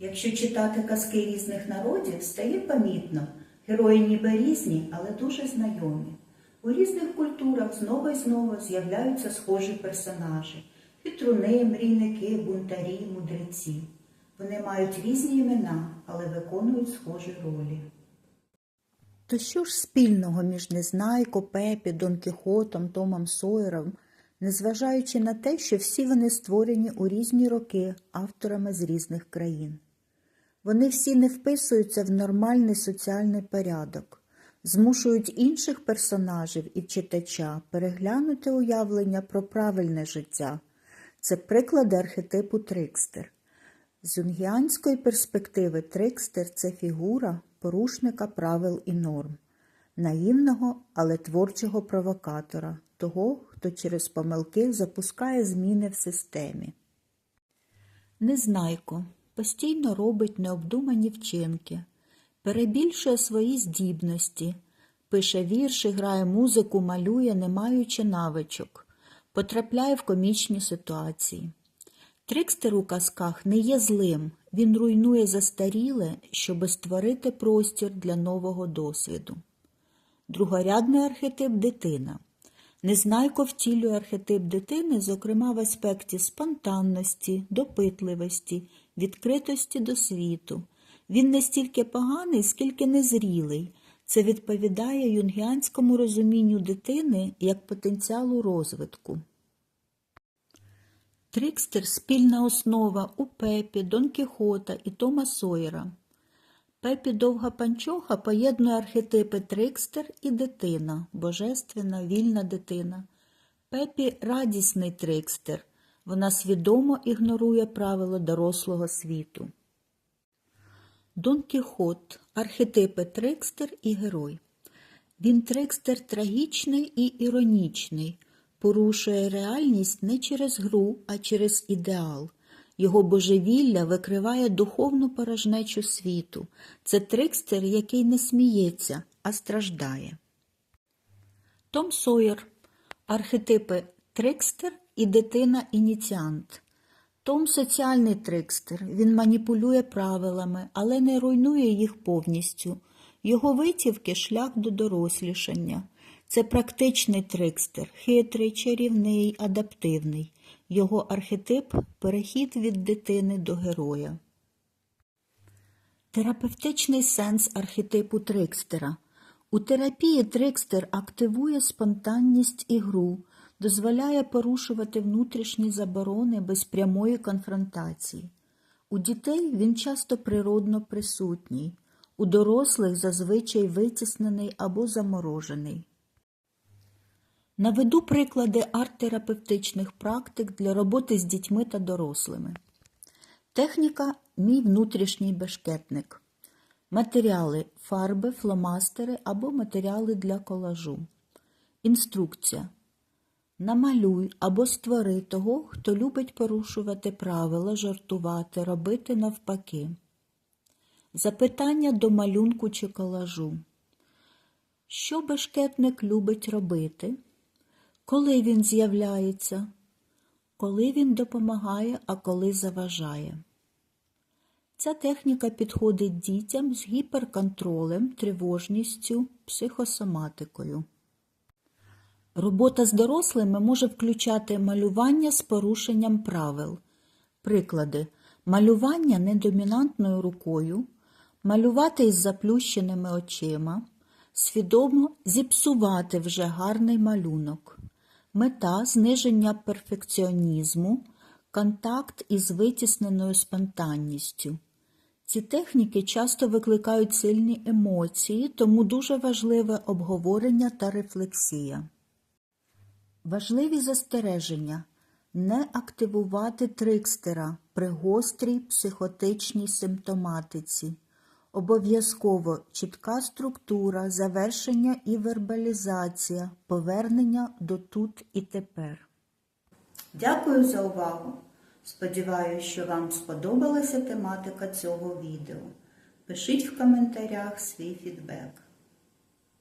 Якщо читати казки різних народів, стає помітно, герої ніби різні, але дуже знайомі. У різних культурах знову і знову з'являються схожі персонажі хитруни, мрійники, бунтарі, мудреці. Вони мають різні імена, але виконують схожі ролі. То що ж спільного між Незнайко, Пепі, Дон Кіхотом, Томом Сойером, незважаючи на те, що всі вони створені у різні роки авторами з різних країн? Вони всі не вписуються в нормальний соціальний порядок, змушують інших персонажів і читача переглянути уявлення про правильне життя. Це приклади архетипу Трикстер. З юнгіанської перспективи Трикстер це фігура порушника правил і норм, наївного, але творчого провокатора, того, хто через помилки запускає зміни в системі. Незнайко постійно робить необдумані вчинки, перебільшує свої здібності, пише вірші, грає музику, малює, не маючи навичок, потрапляє в комічні ситуації. Трикстер у казках не є злим, він руйнує застаріле, щоби створити простір для нового досвіду. Другорядний архетип дитина. Незнайко втілює архетип дитини, зокрема в аспекті спонтанності, допитливості, відкритості до світу. Він не стільки поганий, скільки незрілий. Це відповідає юнгіанському розумінню дитини як потенціалу розвитку. Трикстер – спільна основа у Пепі, Дон Кіхота і Тома Сойера. Пепі Довга Панчоха поєднує архетипи Трикстер і дитина, божественна, вільна дитина. Пепі – радісний Трикстер. Вона свідомо ігнорує правила дорослого світу. Дон Кіхот – архетипи Трикстер і герой. Він Трикстер трагічний і іронічний, порушує реальність не через гру, а через ідеал. Його божевілля викриває духовну порожнечу світу. Це трикстер, який не сміється, а страждає. Том Сойер. Архетипи трикстер і дитина-ініціант. Том соціальний трикстер. Він маніпулює правилами, але не руйнує їх повністю. Його витівки шлях до дорослішання. Це практичний трикстер, хитрий, чарівний, адаптивний. Його архетип перехід від дитини до героя. Терапевтичний сенс архетипу трикстера. У терапії трикстер активує спонтанність і гру, дозволяє порушувати внутрішні заборони без прямої конфронтації. У дітей він часто природно присутній, у дорослих зазвичай витіснений або заморожений. Наведу приклади арт-терапевтичних практик для роботи з дітьми та дорослими. Техніка Мій внутрішній бешкетник. Матеріали фарби, фломастери або матеріали для колажу. Інструкція. Намалюй або створи того, хто любить порушувати правила, жартувати, робити навпаки. Запитання до малюнку чи колажу. Що бешкетник любить робити? Коли він з'являється? Коли він допомагає, а коли заважає? Ця техніка підходить дітям з гіперконтролем, тривожністю, психосоматикою. Робота з дорослими може включати малювання з порушенням правил. Приклади малювання недомінантною рукою, малювати із заплющеними очима, свідомо зіпсувати вже гарний малюнок, мета зниження перфекціонізму, контакт із витісненою спонтанністю. Ці техніки часто викликають сильні емоції, тому дуже важливе обговорення та рефлексія. Важливі застереження не активувати трикстера при гострій психотичній симптоматиці. Обов'язково чітка структура, завершення і вербалізація, повернення до тут і тепер. Дякую за увагу! Сподіваюся, що вам сподобалася тематика цього відео. Пишіть в коментарях свій фідбек.